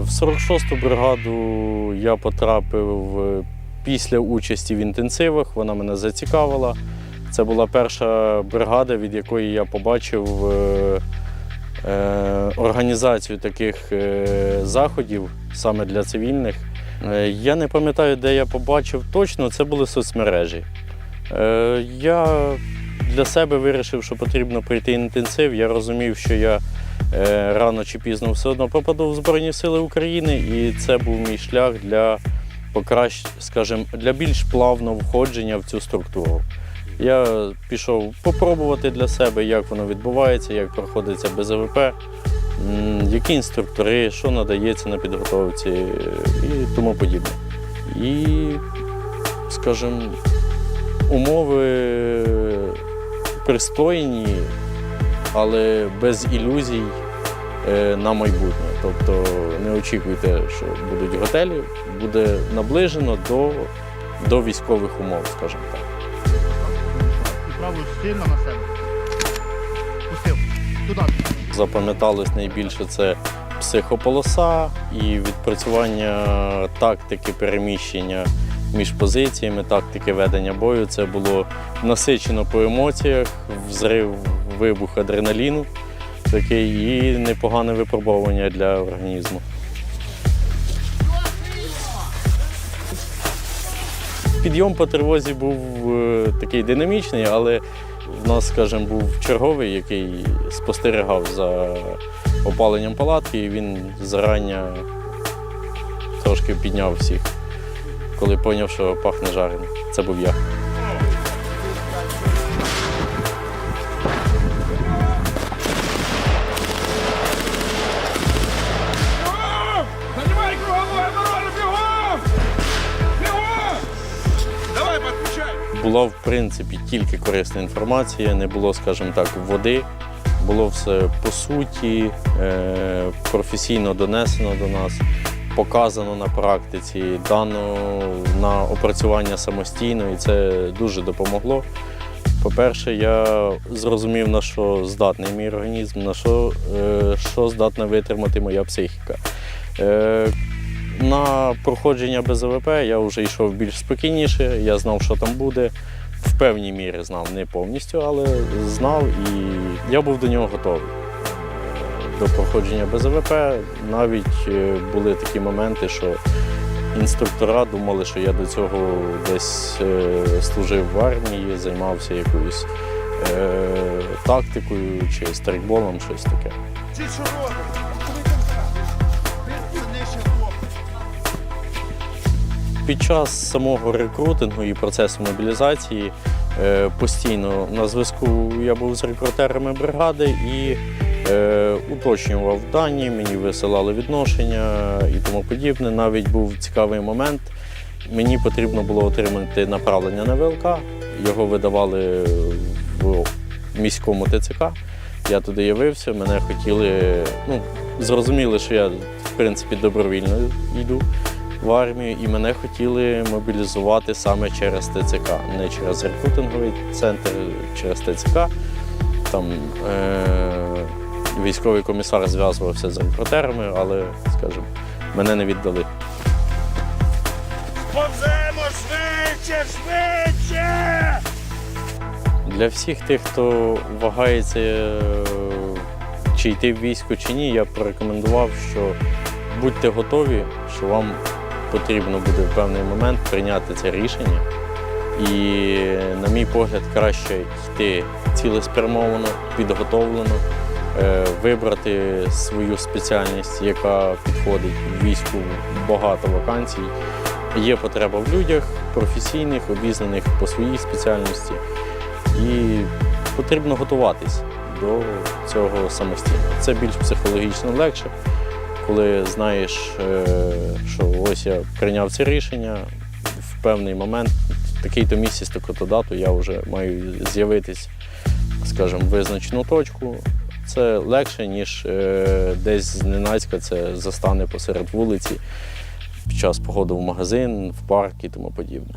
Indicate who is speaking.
Speaker 1: В 46-ту бригаду я потрапив після участі в інтенсивах. Вона мене зацікавила. Це була перша бригада, від якої я побачив е, е, організацію таких е, заходів саме для цивільних. Я не пам'ятаю, де я побачив точно, це були соцмережі. Я для себе вирішив, що потрібно пройти інтенсив. Я розумів, що я рано чи пізно все одно попаду в Збройні Сили України, і це був мій шлях для покращ, скажімо, для більш плавного входження в цю структуру. Я пішов попробувати для себе, як воно відбувається, як проходиться БЗВП, м, які інструктори, що надається на підготовці е, і тому подібне. І, скажімо, умови пристойні, але без ілюзій е, на майбутнє. Тобто не очікуйте, що будуть готелі, буде наближено до, до військових умов, скажімо так.
Speaker 2: І сильно на себе. Пустив. Туди.
Speaker 1: Запам'яталось найбільше це психополоса і відпрацювання тактики переміщення між позиціями, тактики ведення бою. Це було насичено по емоціях, взрив, вибух адреналіну такий і непогане випробовування для організму. Підйом по тривозі був е, такий динамічний, але в нас, скажімо, був черговий, який спостерігав за опаленням палатки, і він зарання трошки підняв всіх, коли зрозумів, що пахне жареним. Це був я. Була в принципі тільки корисна інформація, не було, скажімо так, води. Було все по суті, е, професійно донесено до нас, показано на практиці, дано на опрацювання самостійно, і це дуже допомогло. По-перше, я зрозумів, на що здатний мій організм, на що, е, що здатна витримати моя психіка. На проходження БЗВП я вже йшов більш спокійніше, я знав, що там буде. В певній мірі знав, не повністю, але знав і я був до нього готовий. До проходження БЗВП навіть е, були такі моменти, що інструктора думали, що я до цього десь е, служив в армії, займався якоюсь е, тактикою чи стрейкболом, щось таке. Під час самого рекрутингу і процесу мобілізації е, постійно на зв'язку я був з рекрутерами бригади і е, уточнював дані, мені висилали відношення і тому подібне. Навіть був цікавий момент. Мені потрібно було отримати направлення на ВЛК. Його видавали в міському ТЦК. Я туди явився, мене хотіли, ну, зрозуміли, що я в принципі добровільно йду в армію, і мене хотіли мобілізувати саме через ТЦК, не через рекрутинговий центр, через ТЦК. Там е- військовий комісар зв'язувався з рекрутерами, але, скажімо, мене не віддали.
Speaker 3: Повземо швидше, швидше!
Speaker 1: Для всіх тих, хто вагається, е, чи йти в військо, чи ні, я б порекомендував, що будьте готові, що вам потрібно буде в певний момент прийняти це рішення. І, на мій погляд, краще йти цілеспрямовано, підготовлено, е, вибрати свою спеціальність, яка підходить в війську багато вакансій. Є потреба в людях професійних, обізнаних по своїй спеціальності. І потрібно готуватись до цього самостійно. Це більш психологічно легше, коли знаєш, е, що ось я прийняв це рішення в певний момент, такий-то місяць, таку-то дату я вже маю з'явитись, скажімо, визначену точку. Це легше, ніж е, десь зненацька це застане посеред вулиці під час походу в магазин, в парк і тому подібне.